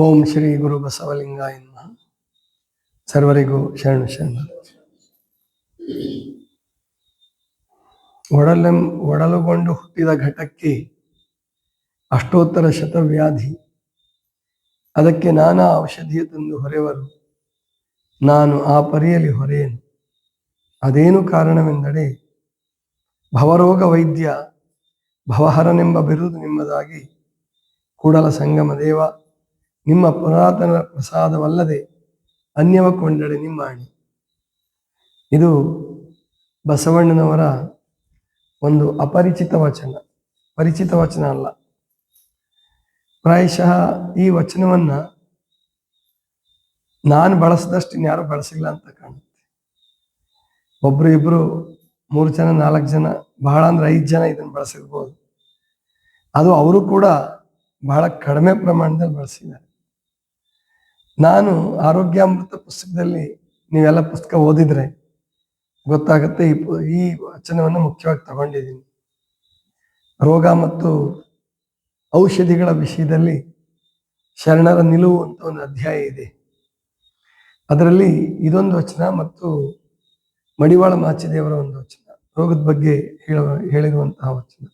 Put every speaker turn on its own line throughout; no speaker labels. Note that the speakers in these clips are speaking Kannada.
ಓಂ ಶ್ರೀ ಗುರು ಬಸವಲಿಂಗಾಯ ಸರ್ವರಿಗೂ ಶರಣ ಶರಣ. ಒಡಲೆಂ ಒಡಲುಗೊಂಡು ಹುಟ್ಟಿದ ಘಟಕ್ಕೆ ಅಷ್ಟೋತ್ತರ ಶತವ್ಯಾಧಿ. ಅದಕ್ಕೆ ನಾನಾ ಔಷಧಿಯ ತಂದು ಹೊರೆವರು, ನಾನು ಆ ಪರಿಯಲ್ಲಿ ಹೊರೆಯನು. ಅದೇನು ಕಾರಣವೆಂದರೆ, ಭವರೋಗ ವೈದ್ಯ ಭವಹರನೆಂಬ ಬಿರುದು ನಿಮ್ಮದಾಗಿ ಕೂಡಲ ಸಂಗಮ ದೇವ ನಿಮ್ಮ ಪುರಾತನ ಪ್ರಸಾದವಲ್ಲದೆ ಅನ್ಯವ ಕೊಂಡಡೆ ನಿಮ್ಮ ಇದು ಬಸವಣ್ಣನವರ ಒಂದು ಅಪರಿಚಿತ ವಚನ. ಪರಿಚಿತ ವಚನ ಅಲ್ಲ. ಪ್ರಾಯಶಃ ಈ ವಚನವನ್ನ ನಾನು ಬಳಸಿದಷ್ಟು ಇನ್ಯಾರು ಬಳಸಿಲ್ಲ ಅಂತ ಕಾಣುತ್ತೆ. ಒಬ್ರು ಇಬ್ರು ಮೂರು ಜನ, ನಾಲ್ಕು ಜನ, ಬಹಳ ಅಂದ್ರೆ ಐದು ಜನ ಇದನ್ನು ಬಳಸಿರ್ಬೋದು. ಅದು ಅವರು ಕೂಡ ಬಹಳ ಕಡಿಮೆ ಪ್ರಮಾಣದಲ್ಲಿ ಬಳಸಿದ್ದಾರೆ. ನಾನು ಆರೋಗ್ಯಾಮೃತ ಪುಸ್ತಕದಲ್ಲಿ ನೀವೆಲ್ಲ ಪುಸ್ತಕ ಓದಿದ್ರೆ ಗೊತ್ತಾಗುತ್ತೆ ಈ ಈ ವಚನವನ್ನು ಮುಖ್ಯವಾಗಿ ತಗೊಂಡಿದ್ದೀನಿ. ರೋಗ ಮತ್ತು ಔಷಧಿಗಳ ವಿಷಯದಲ್ಲಿ ಶರಣರ ನಿಲುವು ಅಂತ ಒಂದು ಅಧ್ಯಾಯ ಇದೆ. ಅದರಲ್ಲಿ ಇದೊಂದು ವಚನ ಮತ್ತು ಮಡಿವಾಳ ಮಾಚಿದೇವರ ಒಂದು ವಚನ, ರೋಗದ ಬಗ್ಗೆ ಹೇಳ ಹೇಳಿರುವಂತಹ ವಚನ.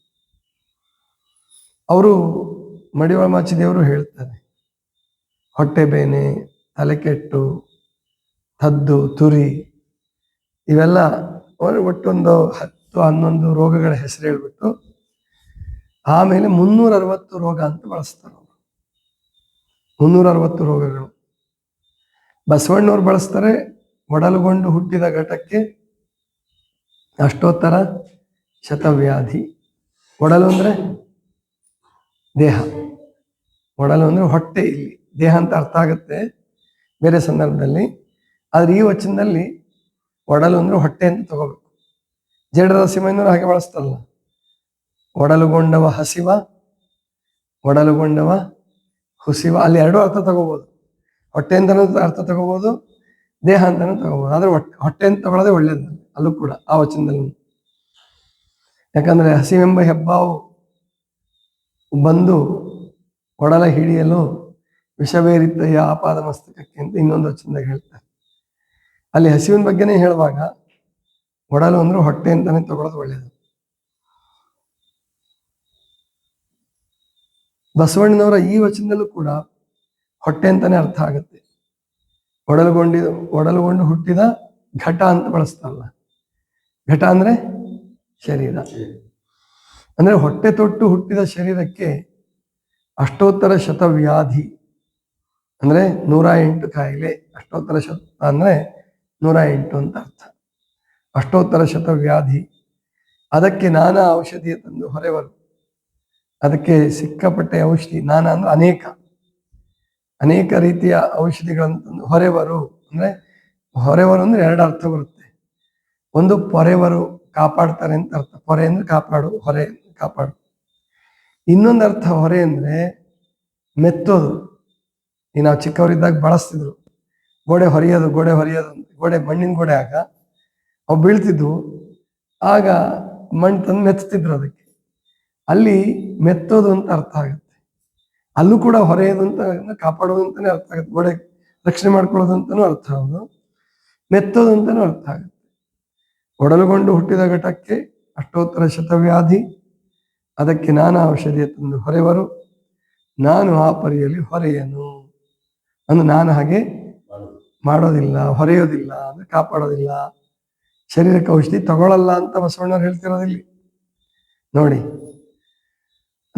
ಅವರು ಮಡಿವಾಳ ಮಾಚಿದೇವರು ಹೇಳ್ತಾರೆ ಹೊಟ್ಟೆ ಬೇನೆ ತಲೆಕೆಟ್ಟು ತದ್ದು, ತುರಿ, ಇವೆಲ್ಲ ಒಟ್ಟೊಂದು ಹತ್ತು, ಹನ್ನೊಂದು ರೋಗಗಳ ಹೆಸರು ಹೇಳ್ಬಿಟ್ಟು ಆಮೇಲೆ ಮುನ್ನೂರ ಅರವತ್ತು ರೋಗ ಅಂತ ಬಳಸ್ತಾರೆ ಮುನ್ನೂರ ಅರವತ್ತು ರೋಗಗಳು. ಬಸವಣ್ಣವ್ರು ಬಳಸ್ತಾರೆ, ಒಡಲುಗೊಂಡು ಹುಟ್ಟಿದ ಘಟಕ್ಕೆ ಅಷ್ಟೋತ್ತರ ಶತವ್ಯಾಧಿ. ಒಡಲು ಅಂದ್ರೆ ದೇಹ. ಒಡಲು ಅಂದ್ರೆ ಹೊಟ್ಟೆ ಇಲ್ಲಿ. ದೇಹ ಅಂತ ಅರ್ಥ ಆಗುತ್ತೆ ಬೇರೆ ಸಂದರ್ಭದಲ್ಲಿ. ಆದರೆ ಈ ವಚನದಲ್ಲಿ ಒಡಲು ಅಂದ್ರೆ ಹೊಟ್ಟೆ ಅಂತ ತಗೋಬೇಕು. ಜೇಡರ ಸಿಮೈನವರು ಹಾಗೆ ಬಳಸ್ತಲ್ಲ ಒಡಲುಗೊಂಡವ ಹಸಿವ, ಒಡಲುಗೊಂಡವ ಹುಸಿವ. ಅಲ್ಲಿ ಎರಡೂ ಅರ್ಥ ತಗೋಬಹುದು ಹೊಟ್ಟೆ ಅಂತಲೂ ಅರ್ಥ ತಗೋಬಹುದು ದೇಹ ಅಂತಲೂ ತಗೋಬಹುದು ಆದರೆ ಹೊಟ್ಟೆ ಹೊಟ್ಟೆ ಅಂತ ತಗೊಳ್ಳೋದೇ ಒಳ್ಳೇದು ಅಲ್ಲೂ ಕೂಡ ಆ ವಚನದಲ್ಲಿ. ಯಾಕಂದ್ರೆ ಹಸಿವೆಂಬ ಹೆಬ್ಬಾವು ಬಂದು ಒಡಲ ಹಿಡಿಯಲು ವಿಷವೇರಿದ್ದಯ್ಯ ಆಪಾದ ಮಸ್ತಕಕ್ಕೆ ಅಂತ ಇನ್ನೊಂದು ವಚನದಾಗ ಹೇಳ್ತಾರೆ. ಅಲ್ಲಿ ಹಸಿವಿನ ಬಗ್ಗೆನೇ ಹೇಳುವಾಗ ಒಡಲು ಅಂದ್ರೆ ಹೊಟ್ಟೆ ಅಂತಾನೆ ತಗೊಳ್ಳೋದು ಒಳ್ಳೇದು. ಬಸವಣ್ಣನವರ ಈ ವಚನದಲ್ಲೂ ಕೂಡ ಹೊಟ್ಟೆ ಅಂತಾನೆ ಅರ್ಥ ಆಗುತ್ತೆ. ಒಡಲುಗೊಂಡಿ, ಒಡಲುಗೊಂಡು ಹುಟ್ಟಿದ ಘಟ ಅಂತ ಬಳಸ್ತಾರಲ್ಲ. ಘಟ ಅಂದ್ರೆ ಶರೀರ. ಅಂದ್ರೆ ಹೊಟ್ಟೆ ತೊಟ್ಟು ಹುಟ್ಟಿದ ಶರೀರಕ್ಕೆ ಅಷ್ಟೋತ್ತರ ಶತವ್ಯಾಧಿ. ಅಂದ್ರೆ ನೂರ ಎಂಟು ಕಾಯಿಲೆ ಅಷ್ಟೋತ್ತರ ಶತ ಅಂದ್ರೆ ನೂರ ಎಂಟು ಅಂತ ಅರ್ಥ. ಅಷ್ಟೋತ್ತರ ಶತ ವ್ಯಾಧಿ. ಅದಕ್ಕೆ ನಾನಾ ಔಷಧಿಯ ತಂದು ಹೊರೆವರು. ಅದಕ್ಕೆ ಸಿಕ್ಕಪಟ್ಟೆ ಔಷಧಿ, ನಾನಾ ಅಂದ್ರೆ ಅನೇಕ. ಅನೇಕ ರೀತಿಯ ಔಷಧಿಗಳನ್ನು ತಂದು ಹೊರೆವರು ಅಂದ್ರೆ ಹೊರೆವರು ಅಂದ್ರೆ ಎರಡು ಅರ್ಥ ಬರುತ್ತೆ. ಒಂದು ಪೊರೆವರು ಕಾಪಾಡ್ತಾರೆ ಅಂತ ಅರ್ಥ. ಪೊರೆ ಅಂದ್ರೆ ಕಾಪಾಡು, ಹೊರೆ ಕಾಪಾಡು. ಇನ್ನೊಂದು ಅರ್ಥ ಹೊರೆ ಅಂದ್ರೆ ಮೆತ್ತೋದು. ಈ ನಾವು ಚಿಕ್ಕವರಿದ್ದಾಗ ಬಳಸ್ತಿದ್ರು. ಗೋಡೆ ಹೊರೆಯೋದು ಗೋಡೆ ಹೊರೆಯೋದು ಗೋಡೆ ಮಣ್ಣಿನ ಗೋಡೆ ಆಗ ಅವು ಬೀಳ್ತಿದ್ವು. ಆಗ ಮಣ್ಣು ತಂದು ಮೆತ್ತಿದ್ರು ಅದಕ್ಕೆ. ಅಲ್ಲಿ ಮೆತ್ತೋದು ಅಂತ ಅರ್ಥ ಆಗುತ್ತೆ. ಅಲ್ಲೂ ಕೂಡ ಹೊರೆಯೋದು ಅಂತ ಕಾಪಾಡೋದು ಅಂತಾನೆ ಅರ್ಥ ಆಗುತ್ತೆ. ಗೋಡೆ ರಕ್ಷಣೆ ಮಾಡ್ಕೊಳ್ಳೋದು ಅಂತಾನೂ ಅರ್ಥ ಆಗೋದು ಮೆತ್ತೋದು ಅಂತಾನೂ ಅರ್ಥ ಆಗುತ್ತೆ. ಒಡಲುಗೊಂಡು ಹುಟ್ಟಿದ ಘಟಕ್ಕೆ ಅಷ್ಟೋತ್ತರ ಶತವ್ಯಾಧಿ. ಅದಕ್ಕೆ ನಾನಾ ಔಷಧಿಯ ತಂದು ಹೊರೆವರು. ನಾನು ಆ ಪರಿಯಲ್ಲಿ ಹೊರೆಯನು. ಅಂದ್ರೆ ನಾನು ಹಾಗೆ ಮಾಡೋದಿಲ್ಲ. ಹೊರೆಯೋದಿಲ್ಲ ಅಂದ್ರೆ ಕಾಪಾಡೋದಿಲ್ಲ. ಶರೀರಕ್ಕೆ ಔಷಧಿ ತಗೊಳ್ಳಲ್ಲ ಅಂತ ಬಸವಣ್ಣವ್ರು ಹೇಳ್ತಿರೋದಿಲ್ಲಿ ನೋಡಿ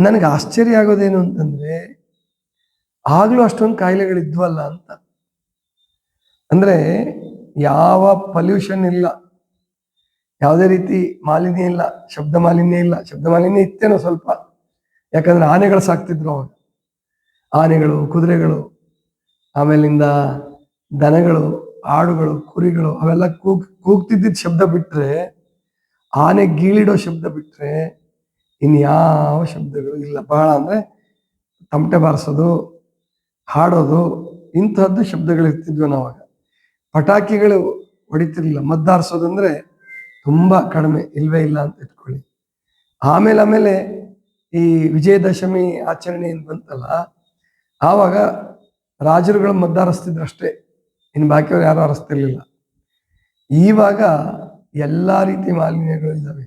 ನನಗೆ ಆಶ್ಚರ್ಯ ಆಗೋದೇನು ಅಂತಂದ್ರೆ ಆಗ್ಲೂ ಅಷ್ಟೊಂದು ಕಾಯಿಲೆಗಳಿದ್ವಲ್ಲ ಅಂತ. ಅಂದ್ರೆ ಯಾವ ಪೊಲ್ಯೂಷನ್ ಇಲ್ಲ. ಯಾವುದೇ ರೀತಿ ಮಾಲಿನ್ಯ ಇಲ್ಲ ಶಬ್ದ ಮಾಲಿನ್ಯ ಇಲ್ಲ. ಶಬ್ದ ಮಾಲಿನ್ಯ ಇತ್ತೇನೋ ಸ್ವಲ್ಪ. ಯಾಕಂದ್ರೆ ಆನೆಗಳು ಸಾಕ್ತಿದ್ರು ಅವಾಗ. ಆನೆಗಳು ಕುದುರೆಗಳು ಆಮೇಲಿಂದ ದನಗಳು, ಆಡುಗಳು, ಕುರಿಗಳು ಅವೆಲ್ಲ ಕೂಗ್ ಕೂಗ್ತಿದ್ದಿದ್ದ ಶಬ್ದ ಬಿಟ್ರೆ, ಆನೆ ಗೀಳಿಡೋ ಶಬ್ದ ಬಿಟ್ರೆ ಇನ್ಯಾವ ಶಬ್ದಗಳು ಇಲ್ಲ. ಬಹಳ ಅಂದ್ರೆ ತಮಟೆ ಬಾರಿಸೋದು, ಹಾಡೋದು, ಇಂತಹದ್ದು ಶಬ್ದಗಳು ಇರ್ತಿದ್ವು ನಾವಾಗ. ಪಟಾಕಿಗಳು ಹೊಡಿತಿರ್ಲಿಲ್ಲ. ಮದ್ದಾರಿಸೋದಂದ್ರೆ ತುಂಬಾ ಕಡಿಮೆ, ಇಲ್ವೇ ಇಲ್ಲ ಅಂತ ಇಟ್ಕೊಳ್ಳಿ. ಆಮೇಲೆ ಆಮೇಲೆ ಈ ವಿಜಯದಶಮಿ ಆಚರಣೆ ಏನು ಬಂತಲ್ಲ, ಆವಾಗ ರಾಜರುಗಳ ಮದ್ದ ಹರಿಸ್ತಿದ್ರು ಅಷ್ಟೇ. ಇನ್ನು ಬಾಕಿಯವ್ರು ಯಾರು ಹರಿಸ್ತಿರ್ಲಿಲ್ಲ ಈವಾಗ ಎಲ್ಲ ರೀತಿ ಮಾಲಿನ್ಯಗಳು ಇದ್ದಾವೆ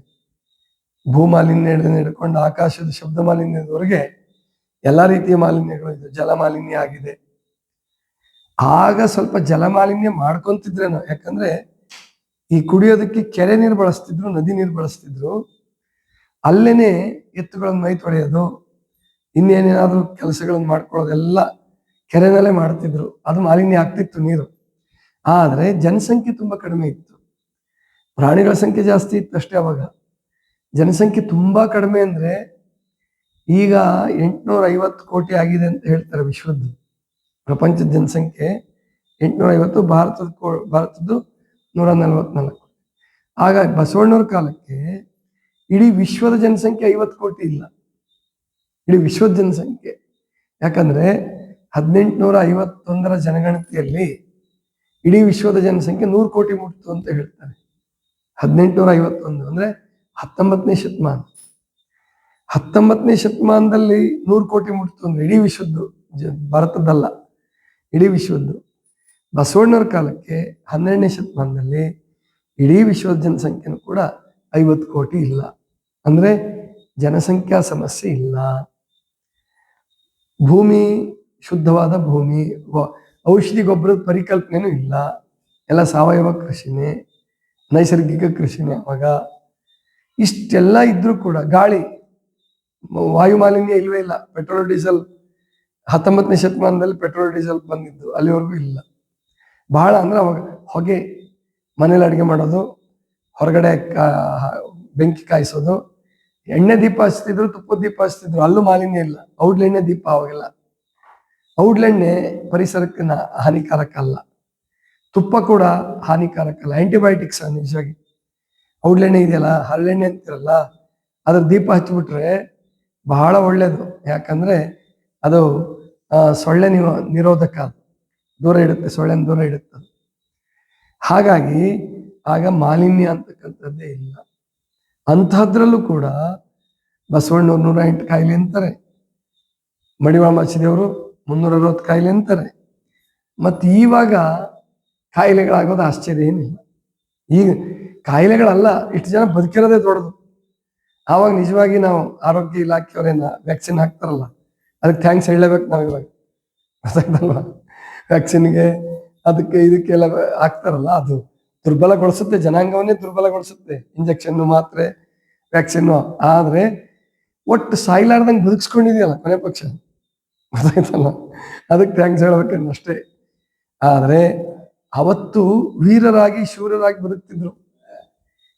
ಭೂ ಮಾಲಿನ್ಯ ಹಿಡ್ಕೊಂಡು ಆಕಾಶದ ಶಬ್ದ ಮಾಲಿನ್ಯದವರೆಗೆ ಎಲ್ಲ ರೀತಿಯ ಮಾಲಿನ್ಯಗಳು ಇದೆ ಜಲ ಮಾಲಿನ್ಯ ಆಗಿದೆ. ಆಗ ಸ್ವಲ್ಪ ಜಲ ಮಾಲಿನ್ಯ ಮಾಡ್ಕೊಂತಿದ್ರೇನೋ, ಯಾಕಂದ್ರೆ ಈ ಕುಡಿಯೋದಕ್ಕೆ ಕೆರೆ ನೀರು ಬಳಸ್ತಿದ್ರು, ನದಿ ನೀರು ಬಳಸ್ತಿದ್ರು. ಅಲ್ಲೇನೆ ಎತ್ತುಗಳನ್ನು ಮೈ ತೊಳೆಯೋದು, ಇನ್ನೇನೇನಾದ್ರೂ ಕೆಲಸಗಳನ್ನು ಮಾಡ್ಕೊಳ್ಳೋದೆಲ್ಲ ಕೆರೆನಲ್ಲೇ ಮಾಡ್ತಿದ್ರು. ಅದು ಮಾಲಿನ್ಯ ಆಗ್ತಿತ್ತು ನೀರು. ಆದರೆ ಜನಸಂಖ್ಯೆ ತುಂಬಾ ಕಡಿಮೆ ಇತ್ತು. ಪ್ರಾಣಿಗಳ ಸಂಖ್ಯೆ ಜಾಸ್ತಿ ಇತ್ತು ಅಷ್ಟೇ ಅವಾಗ. ಜನಸಂಖ್ಯೆ ತುಂಬಾ ಕಡಿಮೆ ಅಂದ್ರೆ ಈಗ ಎಂಟ್ನೂರ ಐವತ್ತು ಕೋಟಿ ಆಗಿದೆ ಅಂತ ಹೇಳ್ತಾರೆ ವಿಶ್ವದ್ದು. ಪ್ರಪಂಚದ ಜನಸಂಖ್ಯೆ ಎಂಟ್ನೂರ ಐವತ್ತು ಭಾರತದ ಕೋ- ಭಾರತದ್ದು ನೂರ ನಲವತ್ನಾಲ್ಕು ಆಗ ಬಸವಣ್ಣವ್ರ ಕಾಲಕ್ಕೆ ಇಡೀ ವಿಶ್ವದ ಜನಸಂಖ್ಯೆ ಐವತ್ತು ಕೋಟಿ ಇಲ್ಲ. ಇಡೀ ವಿಶ್ವದ ಜನಸಂಖ್ಯೆ. ಯಾಕಂದ್ರೆ ಹದಿನೆಂಟುನೂರ ಐವತ್ತೊಂದರ ಜನಗಣತಿಯಲ್ಲಿ ಇಡೀ ವಿಶ್ವದ ಜನಸಂಖ್ಯೆ ನೂರು ಕೋಟಿ ಮುಟ್ಟಿತು ಅಂತ ಹೇಳ್ತಾರೆ. ಹದಿನೆಂಟುನೂರ ಐವತ್ತೊಂದು ಅಂದ್ರೆ ಹತ್ತೊಂಬತ್ತನೇ ಶತಮಾನ. ಹತ್ತೊಂಬತ್ತನೇ ಶತಮಾನದಲ್ಲಿ ನೂರು ಕೋಟಿ ಮುಟ್ಟಿತು ಅಂದ್ರೆ ಇಡೀ ವಿಶ್ವದ್ದು ಭಾರತದ್ದಲ್ಲ, ಇಡೀ ವಿಶ್ವದ್ದು. ಬಸವಣ್ಣವ್ರ ಕಾಲಕ್ಕೆ ಹನ್ನೆರಡನೇ ಶತಮಾನದಲ್ಲಿ ಇಡೀ ವಿಶ್ವದ ಜನಸಂಖ್ಯೆನೂ ಕೂಡ ಐವತ್ತು ಕೋಟಿ ಇಲ್ಲ. ಅಂದ್ರೆ ಜನಸಂಖ್ಯಾ ಸಮಸ್ಯೆ ಇಲ್ಲ. ಭೂಮಿ ಶುದ್ಧವಾದ ಭೂಮಿ ಔಷಧಿ ಗೊಬ್ಬರದ ಪರಿಕಲ್ಪನೆಯೂ ಇಲ್ಲ. ಎಲ್ಲ ಸಾವಯವ ಕೃಷಿನೇ, ನೈಸರ್ಗಿಕ ಕೃಷಿನೇ ಅವಾಗ ಇಷ್ಟೆಲ್ಲ ಇದ್ರೂ ಕೂಡ ಗಾಳಿ ವಾಯು ಮಾಲಿನ್ಯ ಇಲ್ವೇ ಇಲ್ಲ. ಪೆಟ್ರೋಲ್, ಡೀಸೆಲ್, ಹತ್ತೊಂಬತ್ತನೇ ಶತಮಾನದಲ್ಲಿ ಪೆಟ್ರೋಲ್, ಡೀಸೆಲ್ ಬಂದಿದ್ದು ಅಲ್ಲಿವರೆಗೂ ಇಲ್ಲ. ಬಹಳ ಅಂದ್ರೆ ಅವಾಗ ಹೊಗೆ, ಮನೇಲಿ ಅಡುಗೆ ಮಾಡೋದು, ಹೊರಗಡೆ ಬೆಂಕಿ ಕಾಯಿಸೋದು, ಎಣ್ಣೆ ದೀಪ ಹಚ್ತಿದ್ರು ತುಪ್ಪದ ದೀಪ ಹಚ್ತಿದ್ರು, ಅಲ್ಲೂ ಮಾಲಿನ್ಯ ಇಲ್ಲ. ಔಡ್ಲೆಣ್ಣೆ ದೀಪ ಅವಾಗೆಲ್ಲ. ಔಡ್ಲೆಣ್ಣೆ ಪರಿಸರಕ್ಕೆ ಹಾನಿಕಾರಕ ಅಲ್ಲ ತುಪ್ಪ ಕೂಡ ಹಾನಿಕಾರಕ ಅಲ್ಲ ಆಂಟಿಬಯೋಟಿಕ್ಸ್ ನಿಜವಾಗಿ. ಔಡ್ಲೆಣ್ಣೆ ಇದೆಯಲ್ಲ, ಹರಳೆಣ್ಣೆ ಅಂತಿರಲ್ಲ, ಅದ್ರ ದೀಪ ಹಚ್ಚಿಬಿಟ್ರೆ ಬಹಳ ಒಳ್ಳೇದು. ಯಾಕಂದ್ರೆ ಅದು ಸೊಳ್ಳೆ ನಿರೋಧಕ. ಅದು. ದೂರ ಇಡುತ್ತೆ, ಸೊಳ್ಳೆನ ದೂರ ಇಡುತ್ತೆ. ಹಾಗಾಗಿ ಆಗ ಮಾಲಿನ್ಯ ಅಂತಕ್ಕಂಥದ್ದೇ ಇಲ್ಲ. ಅಂಥದ್ರಲ್ಲೂ ಕೂಡ ಬಸವಣ್ಣವ್ರು ನೂರ ಎಂಟು ಕಾಯಿಲೆ ಅಂತಾರೆ. ಮಡಿವಾಳ ಮಾಚಿದೇವರು ಮುನ್ನೂರ ಅರವತ್ತು ಕಾಯಿಲೆ ಅಂತಾರೆ. ಮತ್ತು ಈವಾಗ ಕಾಯಿಲೆಗಳಾಗೋದು ಆಶ್ಚರ್ಯ ಏನಿಲ್ಲ. ಈಗ ಕಾಯಿಲೆಗಳಲ್ಲ, ಇಷ್ಟು ಜನ ಬದುಕಿರೋದೇ ದೊಡ್ಡದು. ಆವಾಗ ನಿಜವಾಗಿ ನಾವು ಆರೋಗ್ಯ ಇಲಾಖೆಯವರೇನ ವ್ಯಾಕ್ಸಿನ್ ಹಾಕ್ತಾರಲ್ಲ, ಅದಕ್ಕೆ ಥ್ಯಾಂಕ್ಸ್ ಹೇಳಲೇಬೇಕು ನಾವು ಇವಾಗ. ವ್ಯಾಕ್ಸಿನ್ಗೆ ಅದಕ್ಕೆ ಇದಕ್ಕೆಲ್ಲ ಹಾಕ್ತಾರಲ್ಲ, ಅದು ದುರ್ಬಲಗೊಳಿಸುತ್ತೆ, ಜನಾಂಗವನ್ನೇ ದುರ್ಬಲಗೊಳಿಸುತ್ತೆ. ಇಂಜೆಕ್ಷನ್ನು ಮಾತ್ರೆ, ವ್ಯಾಕ್ಸಿನ್ನು. ಆದರೆ ಒಟ್ಟು ಸಾಯ್ಲಾರ್ದಂಗೆ ಬದುಕಿಸ್ಕೊಂಡಿದೆಯಲ್ಲ ಕೊನೆ ಪಕ್ಷ. ಗೊತ್ತಾಯ್ತಲ್ಲ? ಅದಕ್ಕೆ ಥ್ಯಾಂಕ್ಸ್ ಹೇಳಬೇಕನ್ನ ಅಷ್ಟೇ. ಆದರೆ ಅವತ್ತು ವೀರರಾಗಿ, ಶೂರರಾಗಿ ಬದುಕ್ತಿದ್ರು.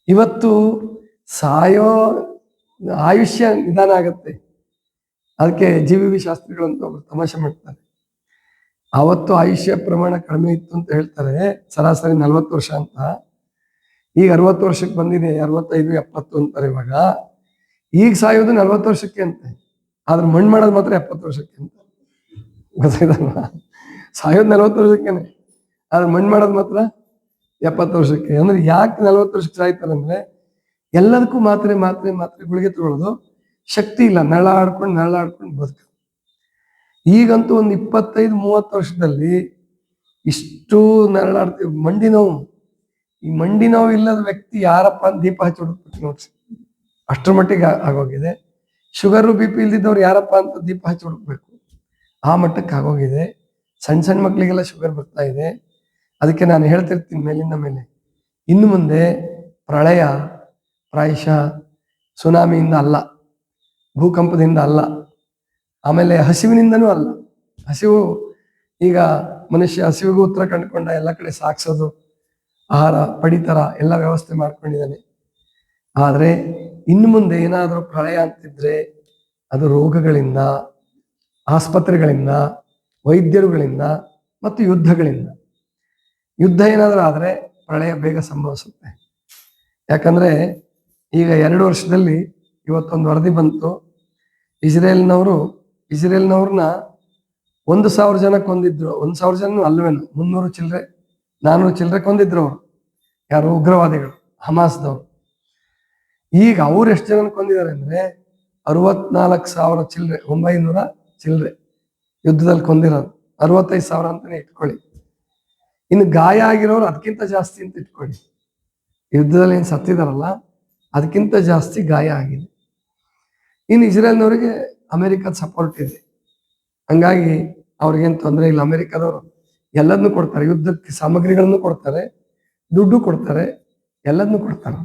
ಇವತ್ತು ಸಾಯೋ ಆಯುಷ್ಯ ನಿಧಾನ ಆಗತ್ತೆ. ಅದಕ್ಕೆ ಜಿ ವಿ ವಿ ಶಾಸ್ತ್ರಿಗಳಂತ ಒಬ್ರು ತಮಾಷೆ ಮಾಡ್ತಾರೆ. ಅವತ್ತು ಆಯುಷ್ಯ ಪ್ರಮಾಣ ಕಡಿಮೆ ಇತ್ತು ಅಂತ ಹೇಳ್ತಾರೆ. ಸರಾಸರಿ ನಲ್ವತ್ತು ವರ್ಷ ಅಂತ. ಈಗ ಅರವತ್ತು ವರ್ಷಕ್ಕೆ ಬಂದಿದೆ. ಅರವತ್ತೈದು, ಎಪ್ಪತ್ತು ಅಂತಾರೆ ಇವಾಗ. ಈಗ ಸಾಯೋದು ನಲ್ವತ್ತು ವರ್ಷಕ್ಕೆ ಅಂತೆ. ಆದ್ರೆ ಮಣ್ಣು ಮಾಡೋದು ಮಾತ್ರ ಎಪ್ಪತ್ತು ವರ್ಷಕ್ಕೆ ಅಂತ. ಗೊತ್ತಾಯ್ತಲ್ವಾ? ಸಾಯೋದು ನಲ್ವತ್ತು ವರ್ಷಕ್ಕೇನೆ. ಆದ್ರೆ ಮಣ್ಣು ಮಾಡೋದು ಮಾತ್ರ ಎಪ್ಪತ್ತು ವರ್ಷಕ್ಕೆ. ಅಂದ್ರೆ ಯಾಕೆ ನಲ್ವತ್ತು ವರ್ಷಕ್ಕೆ ಸಾಯ್ತಾರೆ ಅಂದ್ರೆ ಎಲ್ಲದಕ್ಕೂ ಮಾತ್ರೆ ಮಾತ್ರೆ ಮಾತ್ರೆ ಗುಳಿಗೆ ತಗೊಳ್ಳೋದು ಶಕ್ತಿ ಇಲ್ಲ. ನಳ ಆಡ್ಕೊಂಡು ನಳ ಆಡ್ಕೊಂಡು ಬದುಕ. ಈಗಂತೂ ಒಂದು ಇಪ್ಪತ್ತೈದು, ಮೂವತ್ತು ವರ್ಷದಲ್ಲಿ ಇಷ್ಟು ನರಳಾಡ್ತೀವಿ. ಮಂಡಿ ನೋವು. ಈ ಮಂಡಿ ನೋವು ಇಲ್ಲದ ವ್ಯಕ್ತಿ ಯಾರಪ್ಪ ಅಂತ ದೀಪ ಹಚ್ಚಿ ನೋಡ್ರಿ. ಅಷ್ಟರ ಮಟ್ಟಿಗೆ ಆಗೋಗಿದೆ. ಶುಗರು, ಬಿ ಪಿ ಇಲ್ದಿದ್ದವ್ರು ಯಾರಪ್ಪ ಅಂತ ದೀಪ ಹಚ್ಚಿ ಹುಡುಕ್ಬೇಕು ಆ ಮಟ್ಟಕ್ಕೆ ಆಗೋಗಿದೆ. ಸಣ್ಣ ಸಣ್ಣ ಮಕ್ಕಳಿಗೆಲ್ಲ ಶುಗರ್ ಬರ್ತಾ ಇದೆ. ಅದಕ್ಕೆ ನಾನು ಹೇಳ್ತಿರ್ತೀನಿ ಮೇಲಿಂದ ಮೇಲೆ. ಇನ್ನು ಮುಂದೆ ಪ್ರಳಯ, ಪ್ರಾಯಶ, ಸುನಾಮಿಯಿಂದ ಅಲ್ಲ, ಭೂಕಂಪದಿಂದ ಅಲ್ಲ, ಆಮೇಲೆ ಹಸಿವಿನಿಂದನೂ ಅಲ್ಲ. ಹಸಿವು ಈಗ ಮನುಷ್ಯ ಹಸಿವಿಗೂ ಉತ್ತರ ಕಂಡುಕೊಂಡ ಎಲ್ಲ ಕಡೆ ಸಾಕ್ಸೋದು, ಆಹಾರ, ಪಡಿತರ ಎಲ್ಲ ವ್ಯವಸ್ಥೆ ಮಾಡ್ಕೊಂಡಿದ್ದಾನೆ. ಆದರೆ ಇನ್ನು ಮುಂದೆ ಏನಾದರೂ ಪ್ರಳಯ ಅಂತಿದ್ರೆ ಅದು ರೋಗಗಳಿಂದ ಆಸ್ಪತ್ರೆಗಳಿಂದ, ವೈದ್ಯರುಗಳಿಂದ ಮತ್ತು ಯುದ್ಧಗಳಿಂದ. ಯುದ್ಧ ಏನಾದರೂ ಆದರೆ ಪ್ರಳಯ ಬೇಗ ಸಂಭವಿಸುತ್ತೆ. ಯಾಕಂದರೆ ಈಗ ಎರಡು ವರ್ಷದಲ್ಲಿ ಇವತ್ತೊಂದು ವರದಿ ಬಂತು. ಇಸ್ರೇಲ್ನವರು, ಇಸ್ರೇಲ್ನವ್ರನ್ನ ಒಂದು ಸಾವಿರ ಜನ ಕೊಂದಿದ್ರು. ಒಂದು ಸಾವಿರ ಜನ ಅಲ್ವೇನು? ಮುನ್ನೂರು ಚಿಲ್ಲರೆ ನಾನ್ನೂರು ಚಿಲ್ಲರೆ ಕೊಂದಿದ್ರು ಅವರು. ಯಾರು? ಉಗ್ರವಾದಿಗಳು, ಹಮಾಸ್ದವ್ರು. ಈಗ ಅವ್ರು ಎಷ್ಟು ಜನ ಕೊಂದಿದ್ದಾರೆ ಅಂದರೆ ಅರವತ್ನಾಲ್ಕು ಸಾವಿರ ಚಿಲ್ಲರೆ ಒಂಬೈನೂರ ಚಿಲ್ಲರೆ ಯುದ್ಧದಲ್ಲಿ ಕೊಂದಿರೋದು. ಅರವತ್ತೈದು ಸಾವಿರ ಅಂತಾನೆ ಇಟ್ಕೊಳ್ಳಿ. ಇನ್ನು ಗಾಯ ಆಗಿರೋರು ಅದಕ್ಕಿಂತ ಜಾಸ್ತಿ ಅಂತ ಇಟ್ಕೊಳ್ಳಿ. ಯುದ್ಧದಲ್ಲಿ ಏನು ಸತ್ತಿದಾರಲ್ಲ, ಅದಕ್ಕಿಂತ ಜಾಸ್ತಿ ಗಾಯ ಆಗಿದೆ. ಇನ್ನು ಇಸ್ರೇಲ್ನವರಿಗೆ ಅಮೆರಿಕದ ಸಪೋರ್ಟ್ ಇದೆ. ಹಂಗಾಗಿ ಅವ್ರಿಗೇನು ತೊಂದರೆ ಇಲ್ಲ. ಅಮೆರಿಕದವರು ಎಲ್ಲದನ್ನು ಕೊಡ್ತಾರೆ. ಯುದ್ಧಕ್ಕೆ ಸಾಮಗ್ರಿಗಳನ್ನು ಕೊಡ್ತಾರೆ. ದುಡ್ಡು ಕೊಡ್ತಾರೆ. ಎಲ್ಲದನ್ನು ಕೊಡ್ತಾರೆ.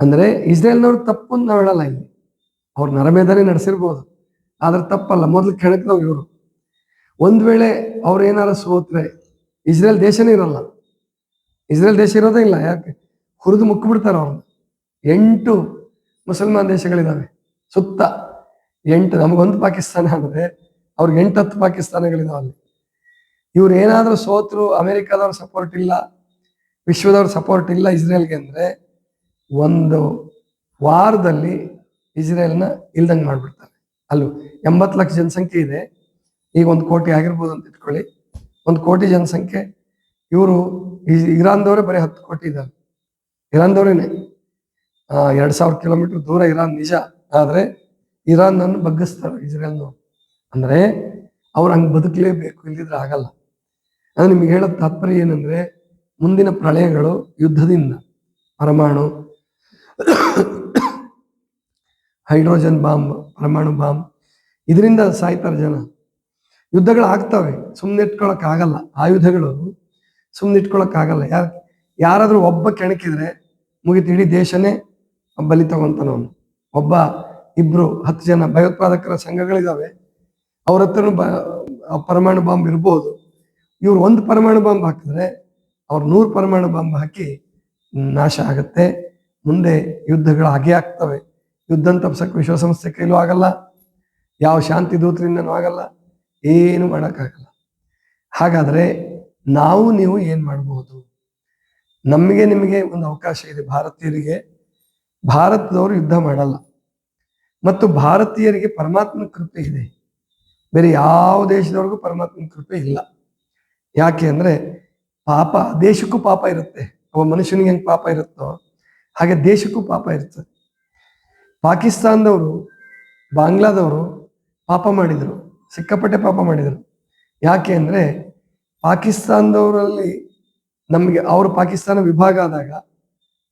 ಅಂದ್ರೆ ಇಸ್ರೇಲ್ನವ್ರು ತಪ್ಪು ನಾವು ಹೇಳಲ್ಲ ಇಲ್ಲಿ. ಅವ್ರು ನರಮೇಧನೆ ನಡೆಸಿರ್ಬೋದು. ಆದ್ರೆ ತಪ್ಪಲ್ಲ. ಮೊದಲು ಕೆಣಕ್ದವ್ ಇವರು. ಒಂದ್ ವೇಳೆ ಅವ್ರು ಏನಾರ ಸೋತ್ರೆ, ಇಸ್ರೇಲ್ ದೇಶನೇ ಇರಲ್ಲ. ಇಸ್ರೇಲ್ ದೇಶ ಇರೋದೇ ಇಲ್ಲ. ಯಾಕೆ? ಹುರಿದು ಮುಕ್ಕಿಬಿಡ್ತಾರೆ ಅವ್ರನ್ನ ಎಂಟು ಮುಸಲ್ಮಾನ್ ದೇಶಗಳಿದಾವೆ. ಸುತ್ತ ಎಂಟು, ನಮಗೊಂದು ಪಾಕಿಸ್ತಾನ ಅಂದ್ರೆ ಅವ್ರಿಗೆ ಎಂಟು ಹತ್ತು ಪಾಕಿಸ್ತಾನಗಳಿದಾವೆ ಅಲ್ಲಿ. ಇವ್ರು ಏನಾದ್ರೂ ಸೋತ್ರು, ಅಮೆರಿಕಾದವ್ರ ಸಪೋರ್ಟ್ ಇಲ್ಲ, ವಿಶ್ವದವ್ರ ಸಪೋರ್ಟ್ ಇಲ್ಲ ಇಸ್ರೇಲ್ಗೆ ಅಂದ್ರೆ ಒಂದು ವಾರದಲ್ಲಿ ಇಸ್ರೇಲ್ನ ಇಲ್ದಂಗೆ ಮಾಡ್ಬಿಡ್ತಾರೆ. ಅಲ್ಲೂ ಎಂಬತ್ತು ಲಕ್ಷ ಜನಸಂಖ್ಯೆ ಇದೆ. ಈಗ ಒಂದು ಕೋಟಿ ಆಗಿರ್ಬೋದು ಅಂತ ಇಟ್ಕೊಳ್ಳಿ. ಒಂದು ಕೋಟಿ ಜನಸಂಖ್ಯೆ, ಇವರು ಇರಾನ್ದವರೇ ಬರೀ ಹತ್ತು ಕೋಟಿ ಇದ್ದಾರೆ. ಇರಾನ್ದವರೇನೆ ಎರಡು ಸಾವಿರ ಕಿಲೋಮೀಟರ್ ದೂರ ಇರಾನ್ ನಿಜ. ಆದ್ರೆ ಇರಾನ್ ಅನ್ನು ಬಗ್ಗಿಸ್ತಾರೆ ಇಸ್ರೇಲ್ನವ್ರು. ಅಂದ್ರೆ ಅವ್ರು ಹಂಗೆ ಬದುಕಲೇಬೇಕು, ಇಲ್ದಿದ್ರೆ ಆಗಲ್ಲ. ಅದು ನಿಮ್ಗೆ ಹೇಳೋ ತಾತ್ಪರ್ಯ ಏನಂದ್ರೆ, ಮುಂದಿನ ಪ್ರಳಯಗಳು ಯುದ್ಧದಿಂದ, ಪರಮಾಣು ಹೈಡ್ರೋಜನ್ ಬಾಂಬ್, ಪರಮಾಣು ಬಾಂಬ್, ಇದರಿಂದ ಸಾಯ್ತಾರೆ ಜನ. ಯುದ್ಧಗಳು ಆಗ್ತವೆ ಸುಮ್ಮನೆ ಇಟ್ಕೊಳಕ್ ಆಗಲ್ಲ ಆಯುಧಗಳು ಸುಮ್ಮನೆ ಇಟ್ಕೊಳಕ್ ಆಗಲ್ಲ ಯಾರಾದರೂ ಯಾರಾದ್ರೂ ಒಬ್ಬ ಕೆಣಕಿದ್ರೆ ಮುಗಿತು ಇಡೀ ದೇಶನೇ ಬಲಿ ತಗೊಂತಾನ ಅವನು. ಒಬ್ಬ, ಇಬ್ರು, ಹತ್ತು ಜನ ಭಯೋತ್ಪಾದಕರ ಸಂಘಗಳಿದಾವೆ. ಅವ್ರ ಹತ್ರನು ಬ ಪರಮಾಣು ಬಾಂಬ್ ಇರ್ಬೋದು. ಇವ್ರು ಒಂದು ಪರಮಾಣು ಬಾಂಬ್ ಹಾಕಿದ್ರೆ ಅವ್ರು ನೂರು ಪರಮಾಣು ಬಾಂಬ್ ಹಾಕಿ ನಾಶ ಆಗುತ್ತೆ. ಮುಂದೆ ಯುದ್ಧಗಳು ಹಾಗೆ ಆಗ್ತವೆ. ಯುದ್ಧ ತಪ್ಸಕ್ ವಿಶ್ವಸಂಸ್ಥೆ ಕೈಲೂ ಆಗಲ್ಲ. ಯಾವ ಶಾಂತಿ ದೂತರಿಂದನೂ ಆಗಲ್ಲ. ಏನು ಮಾಡೋಕ್ಕಾಗಲ್ಲ. ಹಾಗಾದರೆ ನಾವು ನೀವು ಏನು ಮಾಡಬಹುದು ನಮಗೆ ನಿಮಗೆ ಒಂದು ಅವಕಾಶ ಇದೆ ಭಾರತೀಯರಿಗೆ. ಭಾರತದವರು ಯುದ್ಧ ಮಾಡಲ್ಲ. ಮತ್ತು ಭಾರತೀಯರಿಗೆ ಪರಮಾತ್ಮನ ಕೃಪೆ ಇದೆ. ಬೇರೆ ಯಾವ ದೇಶದವ್ರಿಗೂ ಪರಮಾತ್ಮನ ಕೃಪೆ ಇಲ್ಲ. ಯಾಕೆ ಅಂದರೆ ಪಾಪ, ದೇಶಕ್ಕೂ ಪಾಪ ಇರುತ್ತೆ. ಒಬ್ಬ ಮನುಷ್ಯನಿಗೆ ಹೆಂಗೆ ಪಾಪ ಇರುತ್ತೋ ಹಾಗೆ ದೇಶಕ್ಕೂ ಪಾಪ ಇರುತ್ತೆ. ಪಾಕಿಸ್ತಾನದವರು, ಬಾಂಗ್ಲಾದವರು ಪಾಪ ಮಾಡಿದರು, ಸಿಕ್ಕಾಪಟ್ಟೆ ಪಾಪ ಮಾಡಿದರು. ಯಾಕೆ ಅಂದರೆ ಪಾಕಿಸ್ತಾನದವರಲ್ಲಿ ನಮಗೆ ಅವರು ಪಾಕಿಸ್ತಾನ ವಿಭಾಗ ಆದಾಗ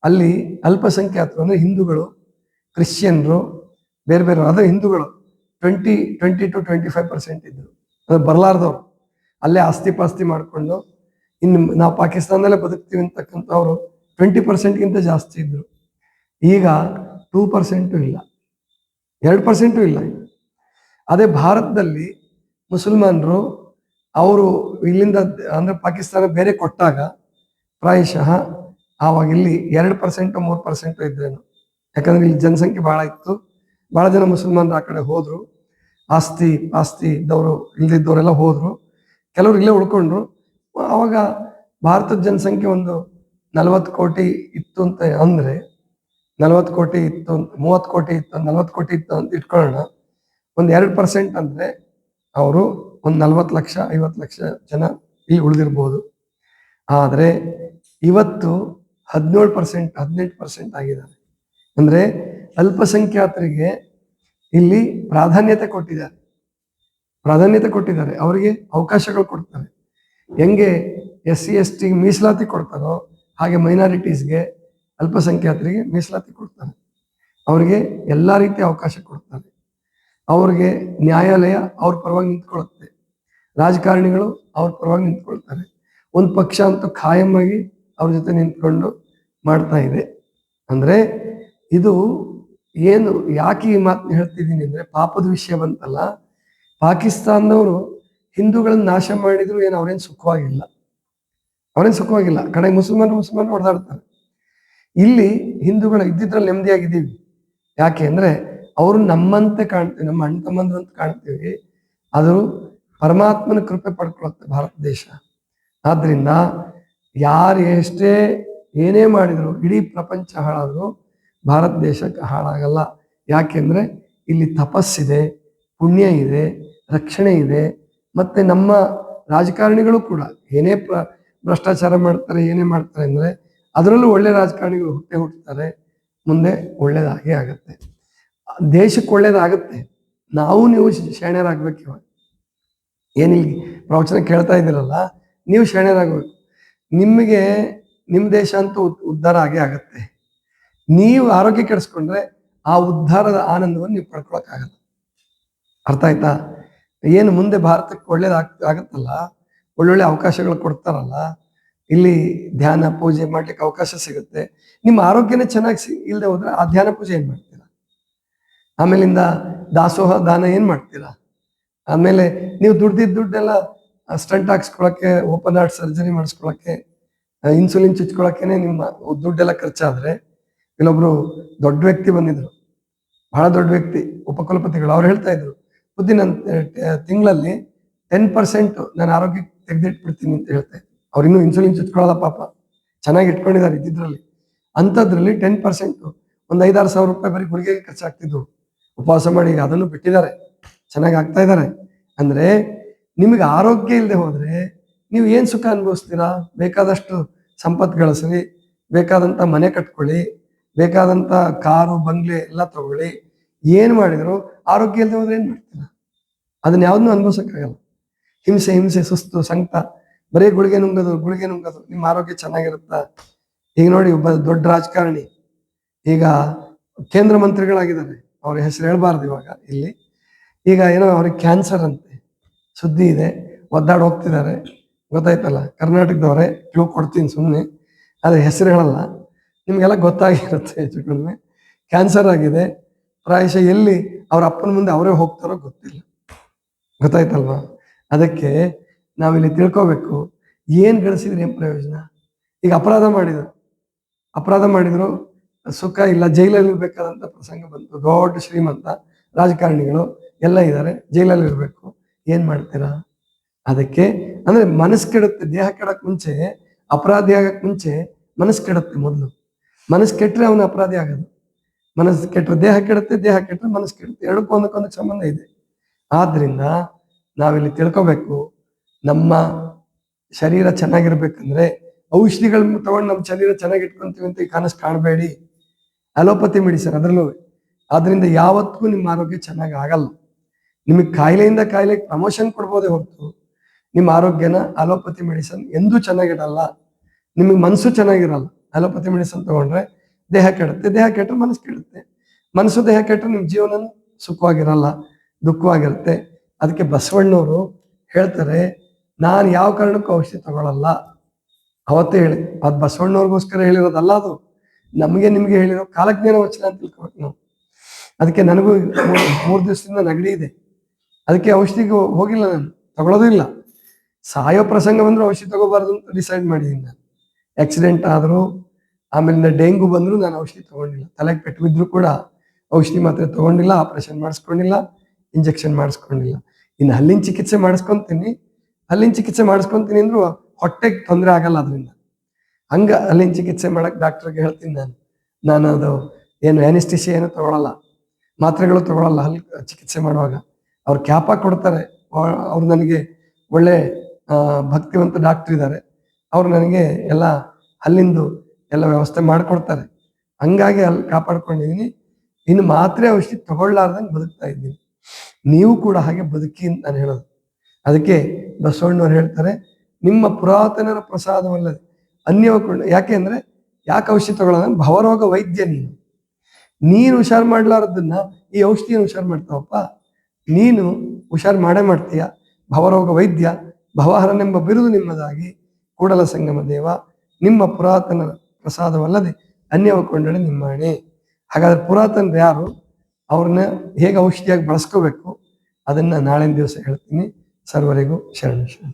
ಅಲ್ಲಿ ಅಲ್ಪಸಂಖ್ಯಾತರು ಅಂದರೆ ಹಿಂದೂಗಳು, ಕ್ರಿಶ್ಚಿಯನ್ರು, ಬೇರೆ ಬೇರೆ ಅದೇ ಹಿಂದೂಗಳು twenty twenty two twenty five percent ಇದ್ದರು ಅದು ಬರಲಾರ್ದವ್ರು. ಅಲ್ಲೇ ಆಸ್ತಿ ಪಾಸ್ತಿ ಮಾಡಿಕೊಂಡು ಇನ್ನು ನಾವು ಪಾಕಿಸ್ತಾನದಲ್ಲೇ ಬದುಕ್ತೀವಿ ಅಂತಕ್ಕಂಥವ್ರು ಟ್ವೆಂಟಿ ಪರ್ಸೆಂಟ್ಗಿಂತ ಜಾಸ್ತಿ ಇದ್ದರು ಈಗ ಟೂ ಪರ್ಸೆಂಟು ಇಲ್ಲ. ಎರಡು ಪರ್ಸೆಂಟು ಇಲ್ಲ ಅದೇ ಭಾರತದಲ್ಲಿ ಮುಸಲ್ಮಾನರು ಅವರು ಇಲ್ಲಿಂದ ಅಂದರೆ ಪಾಕಿಸ್ತಾನ ಬೇರೆ ಕೊಟ್ಟಾಗ ಪ್ರಾಯಶಃ ಆವಾಗ ಇಲ್ಲಿ ಎರಡು ಪರ್ಸೆಂಟು, ಮೂರು ಪರ್ಸೆಂಟು ಇದ್ರೇನು. ಯಾಕಂದ್ರೆ ಇಲ್ಲಿ ಜನಸಂಖ್ಯೆ ಭಾಳ ಇತ್ತು. ಭಾಳ ಜನ ಮುಸಲ್ಮಾನರು ಆ ಕಡೆ ಹೋದರು. ಆಸ್ತಿ, ಪಾಸ್ತಿ ಇದ್ದವರು ಇಲ್ದಿದ್ದವರೆಲ್ಲ ಹೋದ್ರು. ಕೆಲವರು ಇಲ್ಲೇ ಉಳ್ಕೊಂಡ್ರು. ಅವಾಗ ಭಾರತದ ಜನಸಂಖ್ಯೆ ಒಂದು ನಲವತ್ತು ಕೋಟಿ ಇತ್ತು ಅಂತ ಅಂದ್ರೆ ನಲವತ್ತು ಕೋಟಿ ಇತ್ತು ಮೂವತ್ತು ಕೋಟಿ ಇತ್ತು ನಲವತ್ತು ಕೋಟಿ ಇತ್ತು ಅಂತ ಇಟ್ಕೊಳ್ಳೋಣ. ಒಂದು ಎರಡು ಪರ್ಸೆಂಟ್ ಅಂದರೆ ಅವರು ಒಂದು ನಲ್ವತ್ತು ಲಕ್ಷ, ಐವತ್ತು ಲಕ್ಷ ಜನ ಈ ಉಳಿದಿರ್ಬೋದು. ಆದರೆ ಇವತ್ತು ಹದಿನೇಳು ಪರ್ಸೆಂಟ್ ಹದಿನೆಂಟು ಪರ್ಸೆಂಟ್ ಆಗಿದ್ದಾರೆ. ಅಂದರೆ ಅಲ್ಪಸಂಖ್ಯಾತರಿಗೆ ಇಲ್ಲಿ ಪ್ರಾಧಾನ್ಯತೆ ಕೊಟ್ಟಿದ್ದಾರೆ. ಪ್ರಾಧಾನ್ಯತೆ ಕೊಟ್ಟಿದ್ದಾರೆ. ಅವರಿಗೆ ಅವಕಾಶಗಳು ಕೊಡ್ತಾರೆ. ಹೆಂಗೆ ಎಸ್ ಸಿ ಎಸ್ ಟಿ ಮೀಸಲಾತಿ ಕೊಡ್ತಾರೋ ಹಾಗೆ ಮೈನಾರಿಟೀಸ್ಗೆ ಅಲ್ಪಸಂಖ್ಯಾತರಿಗೆ ಮೀಸಲಾತಿ ಕೊಡ್ತಾರೆ. ಅವರಿಗೆ ಎಲ್ಲ ರೀತಿಯ ಅವಕಾಶ ಕೊಡ್ತಾರೆ. ಅವ್ರಿಗೆ ನ್ಯಾಯಾಲಯ ಅವ್ರ ಪರವಾಗಿ ನಿಂತ್ಕೊಳ್ಳುತ್ತೆ. ರಾಜಕಾರಣಿಗಳು ಅವ್ರ ಪರವಾಗಿ ನಿಂತ್ಕೊಳ್ತಾರೆ. ಒಂದು ಪಕ್ಷ ಅಂತೂ ಖಾಯಂ ಆಗಿ ಅವ್ರ ಜೊತೆ ನಿಂತ್ಕೊಂಡು ಮಾಡ್ತಾ ಇದೆ. ಅಂದ್ರೆ ಇದು ಏನು ಯಾಕೆ ಈ ಮಾತನ್ನ ಹೇಳ್ತಿದ್ದೀನಿ ಅಂದ್ರೆ ಪಾಪದ ವಿಷಯ ಬಂತಲ್ಲ. ಪಾಕಿಸ್ತಾನದವರು ಹಿಂದೂಗಳನ್ನ ನಾಶ ಮಾಡಿದ್ರು ಏನು ಅವ್ರೇನು ಸುಖವಾಗಿಲ್ಲ. ಅವ್ರೇನು ಸುಖವಾಗಿಲ್ಲ. ಕಡೆ ಮುಸಲ್ಮಾನರು ಮುಸಲ್ಮಾನರು ಹೊಡೆದಾಡ್ತಾರೆ ಇಲ್ಲಿ ಹಿಂದೂಗಳು ಇದ್ದಿದ್ರಲ್ಲಿ ನೆಮ್ಮದಿಯಾಗಿದ್ದೀವಿ. ಯಾಕೆ ಅಂದ್ರೆ ಅವರು ನಮ್ಮಂತೆ ಕಾಣ್ತೀವಿ ನಮ್ಮ ಅಣ್ಣ ತಮ್ಮಂದ್ರು ಅಂತ ಕಾಣ್ತೀವಿ. ಅದು ಪರಮಾತ್ಮನ ಕೃಪೆ ಪಡ್ಕೊಳ್ಳುತ್ತೆ ಭಾರತ ದೇಶ. ಆದ್ರಿಂದ ಯಾರು ಎಷ್ಟೇ ಏನೇ ಮಾಡಿದ್ರು, ಇಡೀ ಪ್ರಪಂಚ ಹಾಳಾದ್ರು ಭಾರತ ದೇಶಕ್ಕೆ ಹಾಳಾಗಲ್ಲ. ಯಾಕೆಂದ್ರೆ ಇಲ್ಲಿ ತಪಸ್ಸಿದೆ, ಪುಣ್ಯ ಇದೆ, ರಕ್ಷಣೆ ಇದೆ, ಮತ್ತೆ ನಮ್ಮ ರಾಜಕಾರಣಿಗಳು ಕೂಡ ಏನೇ ಭ್ರಷ್ಟಾಚಾರ ಮಾಡ್ತಾರೆ, ಏನೇ ಮಾಡ್ತಾರೆ ಅಂದ್ರೆ ಅದರಲ್ಲೂ ಒಳ್ಳೆ ರಾಜಕಾರಣಿಗಳು ಹುಟ್ಟೆ ಹುಟ್ಟುತ್ತಾರೆ ಮುಂದೆ ಒಳ್ಳೇದಾಗೇ ಆಗುತ್ತೆ. ದೇಶಕ್ಕೆ ಒಳ್ಳೇದಾಗತ್ತೆ. ನಾವು ನೀವು ಶರಣ್ಯರಾಗಬೇಕು ಇವಾಗ. ಏನಿಲ್ಲ ಪ್ರವಚನ ಕೇಳ್ತಾ ಇದ್ದೀರಲ್ಲ, ನೀವು ಶರಣ್ಯರಾಗಬೇಕು ನಿಮಗೆ ನಿಮ್ಮ ದೇಶ ಅಂತೂ ಉದ್- ಉದ್ಧಾರ ಆಗೇ ಆಗುತ್ತೆ. ನೀವು ಆರೋಗ್ಯ ಕೆಡಿಸ್ಕೊಂಡ್ರೆ ಆ ಉದ್ಧಾರದ ಆನಂದವನ್ನು ನೀವು ಪಡ್ಕೊಳಕ್ಕಾಗಲ್ಲ. ಅರ್ಥ ಆಯ್ತಾ? ಏನು ಮುಂದೆ ಭಾರತಕ್ಕೆ ಒಳ್ಳೇದಾಗ, ಆಗತ್ತಲ್ಲ? ಒಳ್ಳೊಳ್ಳೆ ಅವಕಾಶಗಳು ಕೊಡ್ತಾರಲ್ಲ? ಇಲ್ಲಿ ಧ್ಯಾನ ಪೂಜೆ ಮಾಡ್ಲಿಕ್ಕೆ ಅವಕಾಶ ಸಿಗುತ್ತೆ. ನಿಮ್ಮ ಆರೋಗ್ಯನೇ ಚೆನ್ನಾಗಿ ಸಿ ಇಲ್ಲದೆ ಹೋದ್ರೆ ಆ ಧ್ಯಾನ ಪೂಜೆ ಏನ್ ಮಾಡ್ತೀರಾ? ಆಮೇಲಿಂದ ದಾಸೋಹ ದಾನ ಏನ್ ಮಾಡ್ತೀರಾ? ಆಮೇಲೆ ನೀವು ದುಡ್ದಿದ್ದ ದುಡ್ಡೆಲ್ಲ ಸ್ಟಂಟ್ ಹಾಕ್ಸ್ಕೊಳಕ್ಕೆ, ಓಪನ್ ಹಾರ್ಟ್ ಸರ್ಜರಿ ಮಾಡಿಸ್ಕೊಳಕ್ಕೆ ಇನ್ಸುಲಿನ್ ಚುಚ್ಕೊಳಕ್ಕೆನೆ ನಿಮ್ಮ ದುಡ್ಡೆಲ್ಲ ಖರ್ಚಾದ್ರೆ, ಇಲ್ಲೊಬ್ರು ದೊಡ್ಡ ವ್ಯಕ್ತಿ ಬಂದಿದ್ರು. ಬಹಳ ದೊಡ್ಡ ವ್ಯಕ್ತಿ, ಉಪಕುಲಪತಿಗಳು, ಅವ್ರು ಹೇಳ್ತಾ ಇದ್ರು, ಬುದ್ಧಿ ನನ್ನ ತಿಂಗಳಲ್ಲಿ ಟೆನ್ ಪರ್ಸೆಂಟ್ ನಾನು ಆರೋಗ್ಯಕ್ಕೆ ತೆಗೆದಿಟ್ಬಿಡ್ತೀನಿ ಅಂತ ಹೇಳ್ತಾ ಇದ್ರು. ಅವ್ರು ಇನ್ನೂ ಇನ್ಸುಲಿನ್ ಚುಚ್ಕೊಳ್ಳಲ್ಲ ಪಾಪ. ಚೆನ್ನಾಗಿ ಇಟ್ಕೊಂಡಿದ್ದಾರೆ ಇದ್ದಿದ್ರಲ್ಲಿ. ಅಂಥದ್ರಲ್ಲಿ ಟೆನ್ ಪರ್ಸೆಂಟ್ ಒಂದು ಐದಾರು ಸಾವಿರ ರೂಪಾಯಿ ಬರೀ ಗುಳಿಗೆಗೆ ಖರ್ಚಾಗ್ತಿದ್ವು. ಉಪವಾಸ ಮಾಡಿ ಅದನ್ನು ಬಿಟ್ಟಿದ್ದಾರೆ. ಚೆನ್ನಾಗಿ ಆಗ್ತಾ ಇದ್ದಾರೆ. ಅಂದ್ರೆ ನಿಮಗೆ ಆರೋಗ್ಯ ಇಲ್ಲದೆ ಹೋದರೆ ನೀವು ಏನು ಸುಖ ಅನುಭವಿಸ್ತೀರಾ? ಬೇಕಾದಷ್ಟು ಸಂಪತ್ತು ಗಳಿಸ್ರಿ, ಬೇಕಾದಂತ ಮನೆ ಕಟ್ಕೊಳ್ಳಿ, ಬೇಕಾದಂತ ಕಾರು, ಬಂಗ್ಲೆ ಎಲ್ಲ ತಗೊಳ್ಳಿ. ಏನು ಮಾಡಿದ್ರು ಆರೋಗ್ಯ ಇಲ್ಲದೆ ಹೋದ್ರೆ ಏನು ಮಾಡ್ತೀರಾ? ಅದನ್ನ ಯಾವ್ದೂ ಅನುಭವಿಸಕ್ಕಾಗಲ್ಲ. ಹಿಂಸೆ ಹಿಂಸೆ, ಸುಸ್ತು, ಸಂಕಟ. ಬರೀ ಗುಳಿಗೆ ನುಂಗೋದು ಗುಳಿಗೆ ನುಂಗೋದು, ನಿಮ್ಮ ಆರೋಗ್ಯ ಚೆನ್ನಾಗಿರುತ್ತಾ? ಈಗ ನೋಡಿ, ಒಬ್ಬ ದೊಡ್ಡ ರಾಜಕಾರಣಿ. ಈಗ ಕೇಂದ್ರ ಮಂತ್ರಿಗಳಾಗಿದ್ದಾರೆ. ಅವ್ರ ಹೆಸರು ಹೇಳ್ಬಾರ್ದು ಇವಾಗ, ಇಲ್ಲಿ. ಈಗ ಏನೋ ಅವ್ರಿಗೆ ಕ್ಯಾನ್ಸರ್ ಅಂತೆ. ಸುದ್ದಿ ಇದೆ, ಒದ್ದಾಡ್ ಹೋಗ್ತಿದ್ದಾರೆ. ಗೊತ್ತಾಯ್ತಲ್ಲ, ಕರ್ನಾಟಕದವರೇ ಕ್ಲೂ ಕೊಡ್ತೀನಿ ಸುಮ್ಮನೆ ಅದ್ರ ಹೆಸರು ಹೇಳಲ್ಲ. ನಿಮಗೆಲ್ಲ ಗೊತ್ತಾಗಿರುತ್ತೆ ಹೆಚ್ಚು ಕಡಿಮೆ. ಕ್ಯಾನ್ಸರ್ ಆಗಿದೆ. ಪ್ರಾಯಶಃ ಎಲ್ಲಿ ಅವ್ರ ಅಪ್ಪನ ಮುಂದೆ ಅವರೇ ಹೋಗ್ತಾರೋ ಗೊತ್ತಿಲ್ಲ. ಗೊತ್ತಾಯ್ತಲ್ವಾ? ಅದಕ್ಕೆ ನಾವಿಲ್ಲಿ ತಿಳ್ಕೋಬೇಕು. ಏನು ಗಳಿಸಿದ್ರೆ ಏನ್ ಪ್ರಯೋಜನ? ಈಗ ಅಪರಾಧ ಮಾಡಿದರು. ಅಪರಾಧ ಮಾಡಿದ್ರು. ಸುಖ ಇಲ್ಲ, ಜೈಲಲ್ಲಿ ಇರಬೇಕಾದಂಥ ಪ್ರಸಂಗ ಬಂತು. ದೊಡ್ಡ ಶ್ರೀಮಂತ ರಾಜಕಾರಣಿಗಳು ಎಲ್ಲ ಇದ್ದಾರೆ, ಜೈಲಲ್ಲಿ ಇರಬೇಕು. ಏನ್ ಮಾಡ್ತೀರಾ? ಅದಕ್ಕೆ ಅಂದ್ರೆ ಮನಸ್ಸು ಕೆಡುತ್ತೆ. ದೇಹ ಕೆಡಕ್ ಮುಂಚೆ, ಅಪರಾಧಿ ಆಗಕ್ ಮುಂಚೆ ಮನಸ್ಸು ಕೆಡುತ್ತೆ ಮೊದಲು. ಮನಸ್ಸು ಕೆಟ್ಟರೆ ಅವನು ಅಪರಾಧಿ ಆಗೋದು. ಮನಸ್ಸು ಕೆಟ್ಟರೆ ದೇಹ ಕೆಡುತ್ತೆ, ದೇಹ ಕೆಟ್ಟರೆ ಮನಸ್ಸು ಕೆಡುತ್ತೆ. ಎರಡಕ್ಕೂ ಒಂದಕ್ಕೊಂದಕ್ಕೆ ಸಂಬಂಧ ಇದೆ. ಆದ್ರಿಂದ ನಾವಿಲ್ಲಿ ತಿಳ್ಕೊಬೇಕು. ನಮ್ಮ ಶರೀರ ಚೆನ್ನಾಗಿರ್ಬೇಕಂದ್ರೆ ಔಷಧಿಗಳನ್ನ ತಗೊಂಡು ನಮ್ಮ ಶರೀರ ಚೆನ್ನಾಗಿ ಇಟ್ಕೊಂತೀವಿ ಅಂತ ಈ ಕನಸು ಕಾಣಬೇಡಿ. ಅಲೋಪತಿ ಮೆಡಿಸನ್ ಅದರಲ್ಲೂ. ಆದ್ರಿಂದ ಯಾವತ್ತಿಗೂ ನಿಮ್ಮ ಆರೋಗ್ಯ ಚೆನ್ನಾಗಿ ಆಗಲ್ಲ. ನಿಮಗೆ ಕಾಯಿಲೆಯಿಂದ ಕಾಯಿಲೆ ಪ್ರಮೋಷನ್ ಕೊಡ್ಬೋದೇ ಹೊರತು ನಿಮ್ಮ ಆರೋಗ್ಯನ ಅಲೋಪತಿ ಮೆಡಿಸನ್ ಎಂದೂ ಚೆನ್ನಾಗಿಡಲ್ಲ ನಿಮಗೆ ಮನಸ್ಸು ಚೆನ್ನಾಗಿರಲ್ಲ. ಅಲೋಪತಿ ಮೆಡಿಸನ್ ತಗೊಂಡ್ರೆ ದೇಹ ಕೆಡುತ್ತೆ. ದೇಹ ಕೆಟ್ಟರೆ ಮನಸ್ಸು ಕೆಡುತ್ತೆ. ಮನಸ್ಸು ದೇಹ ಕೆಟ್ಟರೆ ನಿಮ್ಮ ಜೀವನ ಸುಖವಾಗಿರಲ್ಲ, ದುಃಖವಾಗಿರುತ್ತೆ. ಅದಕ್ಕೆ ಬಸವಣ್ಣವರು ಹೇಳ್ತಾರೆ ನಾನು ಯಾವ ಕಾರಣಕ್ಕೂ ಔಷಧಿ ತಗೊಳ್ಳಲ್ಲ ಅವತ್ತೇ ಹೇಳಿ ಅದು ಬಸವಣ್ಣವ್ರಿಗೋಸ್ಕರ ಹೇಳಿರೋದಲ್ಲ ಅದು. ನಮಗೆ ನಿಮಗೆ ಹೇಳಿರೋ ಕಾಲಜ್ಞಾನ ವಚನ ಅಂತ ತಿಳ್ಕೊಬೇಕು ನಾವು. ಅದಕ್ಕೆ ನನಗೂ ಮೂರು ದಿವಸದಿಂದ ನೆಗಡಿ ಇದೆ. ಅದಕ್ಕೆ ಔಷಧಿಗೆ ಹೋಗಿಲ್ಲ ನಾನು ತಗೊಳ್ಳೋದು ಇಲ್ಲ. ಸಾಯೋ ಪ್ರಸಂಗ ಬಂದರೂ ಔಷಧಿ ತಗೋಬಾರ್ದು ಅಂತ ಡಿಸೈಡ್ ಮಾಡಿದ್ದೀನಿ ನಾನು. ಆಕ್ಸಿಡೆಂಟ್ ಆದರೂ ಆಮೇಲೆ ಡೆಂಗು ಬಂದರೂ ನಾನು ಔಷಧಿ ತಗೊಂಡಿಲ್ಲ. ತಲೆಗೆ ಪೆಟ್ಟು ಬಿದ್ದರೂ ಕೂಡ ಔಷಧಿ ಮಾತ್ರ ತಗೊಂಡಿಲ್ಲ, ಆಪರೇಷನ್ ಮಾಡಿಸ್ಕೊಂಡಿಲ್ಲ, ಇಂಜೆಕ್ಷನ್ ಮಾಡಿಸ್ಕೊಂಡಿಲ್ಲ. ಇನ್ನು ಹಲ್ಲಿನ ಚಿಕಿತ್ಸೆ ಮಾಡಿಸ್ಕೊಂತೀನಿ. ಹಲ್ಲಿನ ಚಿಕಿತ್ಸೆ ಮಾಡಿಸ್ಕೊಂತೀನಿ ಅಂದ್ರು ಹೊಟ್ಟೆಗೆ ತೊಂದರೆ ಆಗಲ್ಲ ಅದರಿಂದ. ಹಂಗ ಅಲ್ಲಿನ ಚಿಕಿತ್ಸೆ ಮಾಡಕ್ ಡಾಕ್ಟರ್ಗೆ ಹೇಳ್ತೀನಿ ನಾನು. ನಾನು ಅದು ಏನು ಅನಿಸ್ಟಿಸಿ ಏನು ತಗೊಳಲ್ಲ. ಮಾತ್ರೆಗಳು ತಗೊಳಲ್ಲ ಅಲ್ಲಿ ಚಿಕಿತ್ಸೆ ಮಾಡುವಾಗ. ಅವ್ರು ಕ್ಯಾಪ ಕೊಡ್ತಾರೆ. ಅವ್ರು ನನಗೆ ಒಳ್ಳೆ ಭಕ್ತಿವಂತ ಡಾಕ್ಟರ್ ಇದ್ದಾರೆ ಅವ್ರು ನನಗೆ ಎಲ್ಲ ಅಲ್ಲಿಂದು ಎಲ್ಲ ವ್ಯವಸ್ಥೆ ಮಾಡಿಕೊಡ್ತಾರೆ. ಹಂಗಾಗಿ ಅಲ್ಲಿ ಕಾಪಾಡ್ಕೊಂಡಿದ್ದೀನಿ ಇನ್ನು ಮಾತ್ರೆ ಔಷಧಿ ತಗೊಳ್ಲಾರ್ದಂಗೆ ಬದುಕ್ತಾ ಇದ್ದೀನಿ. ನೀವು ಕೂಡ ಹಾಗೆ ಬದುಕಿ ಅಂತ ನಾನು ಹೇಳೋದು. ಬಸವಣ್ಣವ್ರು ಹೇಳ್ತಾರೆ, ನಿಮ್ಮ ಪುರಾತನರ ಪ್ರಸಾದವಲ್ಲದೆ ಯಾಕೆ ಅಂದ್ರೆ ಯಾಕೆ ಔಷಧಿ ತಗೊಳ್ಳೋಣ ಭವರೋಗ ವೈದ್ಯ ನೀನು. ನೀನು ಹುಷಾರು ಮಾಡ್ಲಾರದನ್ನ ಈ ಔಷಧಿಯನ್ನು ಹುಷಾರು ಮಾಡ್ತಾವಪ್ಪ. ನೀನು ಹುಷಾರು ಮಾಡೇ ಮಾಡ್ತೀಯ. ಭವರೋಗ ವೈದ್ಯ, ಭವಹರನೆಂಬ ಬಿರುದು ನಿಮ್ಮದಾಗಿ ಕೂಡಲ ಸಂಗಮ ದೇವ, ನಿಮ್ಮ ಪುರಾತನ ಪ್ರಸಾದವಲ್ಲದೆ ಅನ್ಯವ ನಿಮ್ಮಣೆ. ಹಾಗಾದ್ರೆ ಪುರಾತನರು ಯಾರು? ಅವ್ರನ್ನ ಹೇಗೆ ಔಷಧಿಯಾಗಿ ಬಳಸ್ಕೋಬೇಕು? ಅದನ್ನ ನಾಳಿನ ದಿವಸ ಹೇಳ್ತೀನಿ. ಸರ್ವರಿಗೂ ಶರಣ ಶರಣ